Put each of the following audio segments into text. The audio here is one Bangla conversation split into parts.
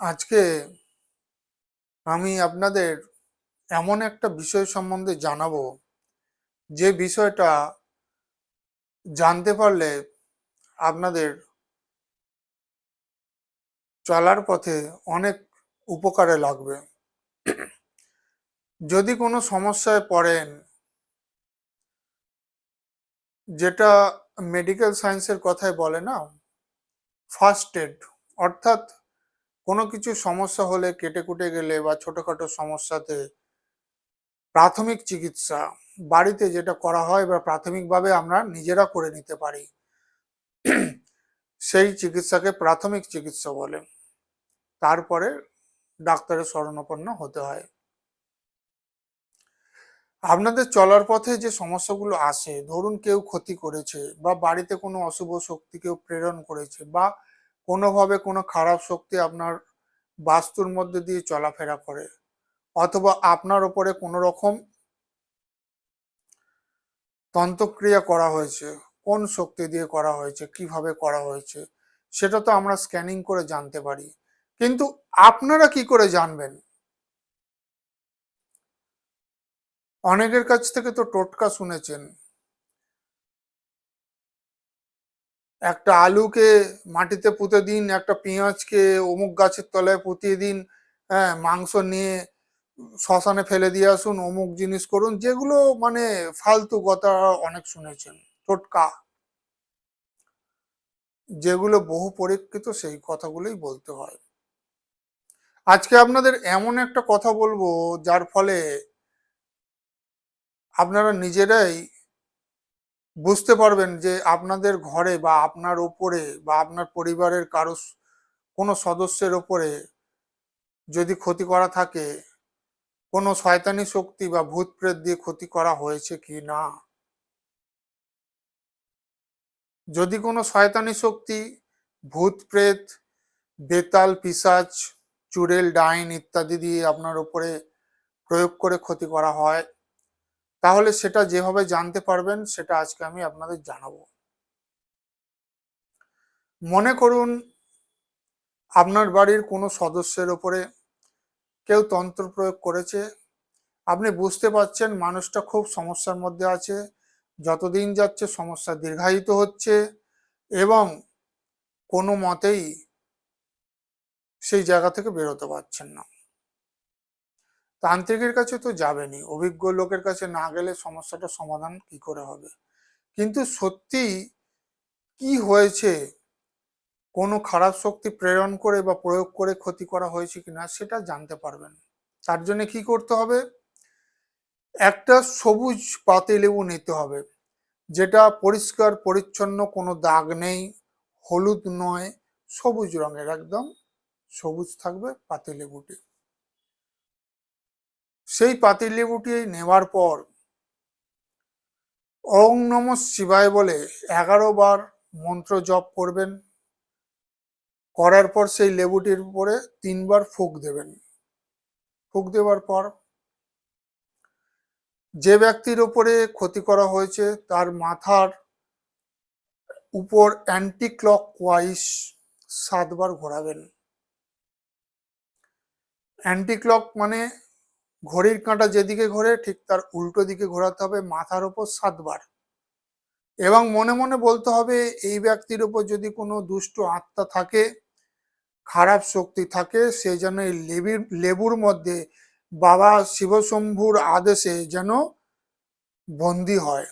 আজকে আমি আপনাদের এমন একটা বিষয় সম্বন্ধে জানাব, যে বিষয়টা জানতে পারলে আপনাদের চলার পথে অনেক উপকারে লাগবে। যদি কোনো সমস্যায় পড়েন, যেটা মেডিকেল সায়েন্সের কথায় বলে না ফার্স্ট এড অর্থাৎ কোনো কিছু সমস্যা হলে কেটে কুটে গেলে বা ছোটোখাটো সমস্যাতে প্রাথমিক চিকিৎসা বাড়িতে যেটা করা হয় বা প্রাথমিকভাবে আমরা নিজেরা করে নিতে পারি, সেই চিকিৎসাকে প্রাথমিক চিকিৎসা বলে। তারপরে ডাক্তারের শরণাপন্ন হতে হয়। আপনাদের চলার পথে যে সমস্যাগুলো আসে, ধরুন কেউ ক্ষতি করেছে বা বাড়িতে কোনো অশুভ শক্তি কেউ প্রেরণ করেছে বা কোনোভাবে কোনো খারাপ শক্তি আপনার বাস্তুর মধ্যে দিয়ে চলাফেরা করে, অথবা আপনার ওপরে কোনো রকম তন্ত্রক্রিয়া করা হয়েছে, কোন শক্তি দিয়ে করা হয়েছে, কীভাবে করা হয়েছে, সেটা তো আমরা স্ক্যানিং করে জানতে পারি। কিন্তু আপনারা কি করে জানবেন? অনেকের কাছ থেকে তো টোটকা শুনেছেন। একটা আলুকে মাটিতে পুঁতে দিন, একটা পেঁয়াজকে অমুক গাছের তলায় পুঁতিয়ে দিন হ্যাঁ মাংস নিয়ে শ্মশানে ফেলে দিয়ে আসুন, অমুক জিনিস করুন, যেগুলো মানে ফালতু কথা অনেক শুনেছেন, টোটকা। যেগুলো বহু পরীক্ষিত সেই কথাগুলোই বলতে হয়। আজকে আপনাদের এমন একটা কথা বলব, যার ফলে আপনারা নিজেরাই বুঝতে পারবেন যে আপনাদের ঘরে বা আপনার ওপরে বা আপনার পরিবারের কারও কোনো সদস্যের ওপরে যদি ক্ষতি করা থাকে, কোনো শয়তানি শক্তি বা ভূত প্রেত দিয়ে ক্ষতি করা হয়েছে কি না? যদি কোনো শয়তানি শক্তি, ভূত প্রেত, বেতাল পিশাচ চুড়েল, ডাইন ইত্যাদি দিয়ে আপনার উপরে প্রয়োগ করে ক্ষতি করা হয় তাহলে সেটা যেভাবে জানতে পারবেন, সেটা আজকে আমি আপনাদের জানাব। মনে করুন, আপনার বাড়ির কোনো সদস্যের ওপরে কেউ তন্ত্র প্রয়োগ করেছে। আপনি বুঝতে পারছেন মানুষটা খুব সমস্যার মধ্যে আছে, যতদিন যাচ্ছে সমস্যা দীর্ঘায়িত হচ্ছে এবং কোনো মতেই সেই জায়গা থেকে বেরোতে পারছেন না। তান্ত্রিকের কাছে তো যাবেনই অভিজ্ঞ লোকের কাছে না গেলে সমস্যাটা সমাধান কি করে হবে? কিন্তু সত্যি কি হয়েছে, কোনো খারাপ শক্তি প্রেরণ করে বা প্রয়োগ করে ক্ষতি করা হয়েছে কিনা সেটা জানতে পারবেন। তার জন্য কি করতে হবে? একটা সবুজ পাতি লেবু নিতে হবে, যেটা পরিষ্কার, পরিচ্ছন্ন, কোনো দাগ নেই, হলুদ নয়, সবুজ রঙের, একদম সবুজ থাকবে পাতি লেবুটি। সেই পাতি লেবুটি নেওয়ার পর ওং নম শিবায় বলে এগারো বার মন্ত্র জপ করবেন। করার পর সেই লেবুটির উপরে তিনবার ফুক দেবেন। ফুক দেওয়ার পর যে ব্যক্তির উপরে ক্ষতি করা হয়েছে তার মাথার উপর অ্যান্টি ক্লক ওয়াইজ সাতবার ঘোরাবেন। অ্যান্টি ক্লক মানে ঘড়ির কাঁটা যেদিকে ঘোরে, ঠিক তার উল্টো দিকে ঘোরাতে হবে মাথার ওপর সাতবার। এবং মনে মনে বলতে হবে, এই ব্যক্তির উপর যদি কোনো দুষ্ট আত্মা থাকে, খারাপ শক্তি থাকে, সে যেন এই লেবির, লেবুর মধ্যে বাবা শিবশম্ভুর আদেশে যেন বন্দি হয়।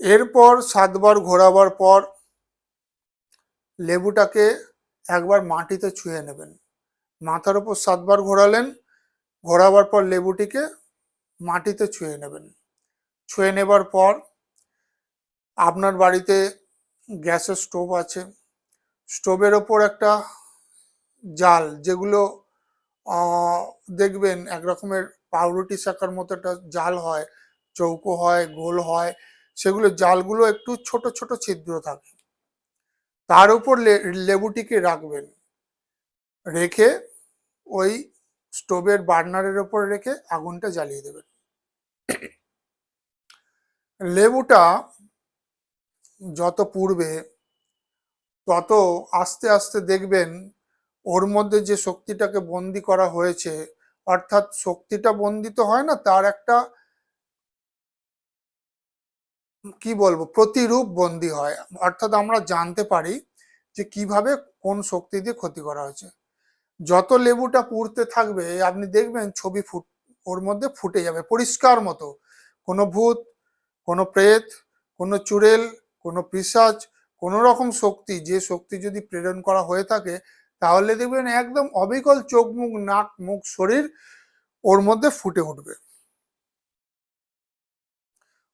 এরপর সাতবার ঘোরাবার পর লেবুটাকে একবার মাটিতে ছুঁয়ে নেবেন। মাথার উপর সাতবার ঘোরালেন, ঘোরাবার পর লেবুটিকে মাটিতে ছুঁয়ে নেবেন। ছুঁয়ে নেবার পর আপনার বাড়িতে গ্যাসের স্টোভ আছে। স্টোভের ওপর একটা জাল যেগুলো দেখবেন এক রকমের পাউরুটি শাখার মতো একটা জাল হয়, চৌকো হয়, গোল হয়, সেগুলো জালগুলো একটু ছোট ছোট ছিদ্র থাকে। তার উপর লেবুটিকে রাখবেন। রেখে ওই স্টোভের বার্নারের ওপর রেখে আগুনটা জ্বালিয়ে দেবেন। লেবুটা যত পূর্বে তত আস্তে আস্তে দেখবেন ওর মধ্যে যে শক্তিটাকে বন্দি করা হয়েছে, অর্থাৎ শক্তিটা বন্দিত হয় না, তার একটা কি বলব, প্রতিরূপ বন্দি হয়। অর্থাৎ আমরা জানতে পারি যে কীভাবে কোন শক্তি দিয়ে ক্ষতি করা হয়েছে। যত লেবুটা পুড়তে থাকবে, আপনি দেখবেন ছবি ফুট, ওর মধ্যে ফুটে যাবে, পরিষ্কার মতো। কোনো ভূত, কোনো প্রেত, কোনো চুড়েল, কোনো পিসাচ, কোনো রকম শক্তি, যে শক্তি যদি প্রেরণ করা হয়ে থাকে, তাহলে দেখবেন একদম অবিকল চোখ, মুখ, নাক, মুখ, শরীর ওর মধ্যে ফুটে উঠবে।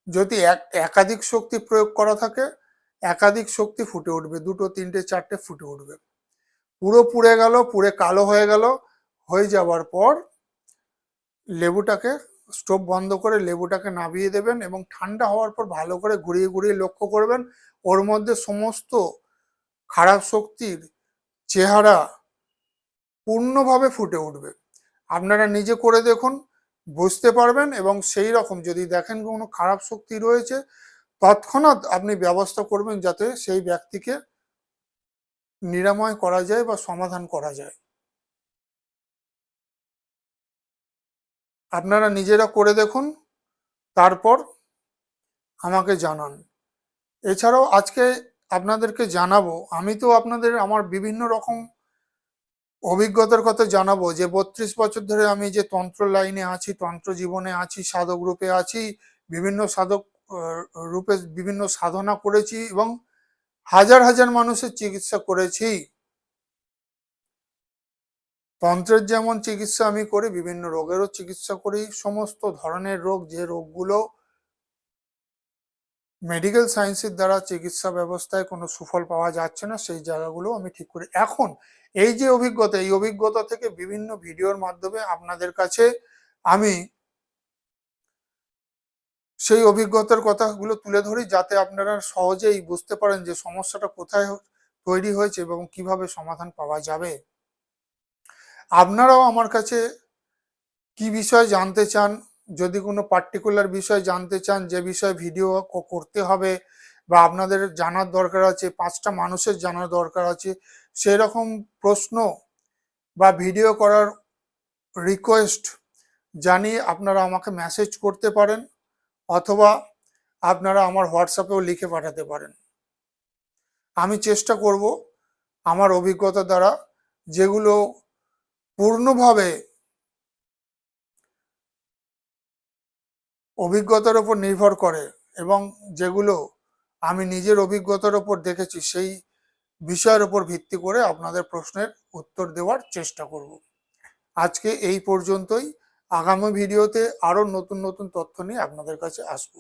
যদি এক, একাধিক শক্তি প্রয়োগ করা থাকে, একাধিক শক্তি ফুটে উঠবে, দুটো, তিনটে, চারটে ফুটে উঠবে। পুরো পুড়ে গেল, পুড়ে কালো হয়ে গেল। হয়ে যাওয়ার পর লেবুটাকে, স্টোভ বন্ধ করে লেবুটাকে নামিয়ে দেবেন এবং ঠান্ডা হওয়ার পর ভালো করে ঘুরিয়ে ঘুরিয়ে লক্ষ্য করবেন, ওর মধ্যে সমস্ত খারাপ শক্তির চেহারা পূর্ণভাবে ফুটে উঠবে। আপনারা নিজে করে দেখুন, বুঝতে পারবেন এবং সেই রকম যদি দেখেন কোনো খারাপ শক্তি রয়েছে, তৎক্ষণাৎ আপনি ব্যবস্থা করবেন যাতে সেই ব্যক্তিকে নিরাময় করা যায় বা সমাধান করা যায়। আপনারা নিজেরা করে দেখুন, তারপর আমাকে জানান। এছাড়াও আজকে আপনাদেরকে জানাব, আমি তো আপনাদের আমার বিভিন্ন রকম অভিজ্ঞতার কথা জানাব, যে বত্রিশ বছর ধরে আমি যে তন্ত্র লাইনে আছি, তন্ত্র জীবনে আছি, সাধক রূপে আছি, বিভিন্ন সাধক রূপে বিভিন্ন সাধনা করেছি এবং হাজার হাজার মানুষের চিকিৎসা করেছি। তন্ত্রের যেমন চিকিৎসা আমি করি, বিভিন্ন রোগেরও চিকিৎসা করি, সমস্ত ধরনের রোগ যে রোগগুলো মেডিকেল সায়েন্সের দ্বারা চিকিৎসা ব্যবস্থায় কোনো সুফল পাওয়া যাচ্ছে না, সেই জায়গাগুলো আমি ঠিক করি। এখন এই যে অভিজ্ঞতা, এই অভিজ্ঞতা থেকে বিভিন্ন ভিডিওর মাধ্যমে আপনাদের কাছে আমি সেই অভিজ্ঞতার কথাগুলো তুলে ধরি যাতে আপনারা সহজেই বুঝতে পারেন যে সমস্যাটা কোথায় তৈরি হয়েছে এবং কীভাবে সমাধান পাওয়া যাবে। আপনারাও আমার কাছে কি বিষয় জানতে চান, যদি কোনো পার্টিকুলার বিষয় জানতে চান, যে বিষয়ে ভিডিও করতে হবে বা আপনাদের জানার দরকার আছে, পাঁচটা মানুষের জানার দরকার আছে সেই রকম প্রশ্ন বা ভিডিও করার রিকোয়েস্ট জানিয়ে আপনারা আমাকে মেসেজ করতে পারেন। অথবা আপনারা আমার হোয়াটসঅ্যাপেও লিখে পাঠাতে পারেন। আমি চেষ্টা করব আমার অভিজ্ঞতা দ্বারা যেগুলো পূর্ণভাবে অভিজ্ঞতার উপর নির্ভর করে এবং যেগুলো আমি নিজের অভিজ্ঞতার উপর দেখেছি সেই বিষয়ের উপর ভিত্তি করে আপনাদের প্রশ্নের উত্তর দেওয়ার চেষ্টা করব। আজকে এই পর্যন্তই। আগামী ভিডিওতে আরও নতুন নতুন তথ্য নিয়ে আপনাদের কাছে আসব।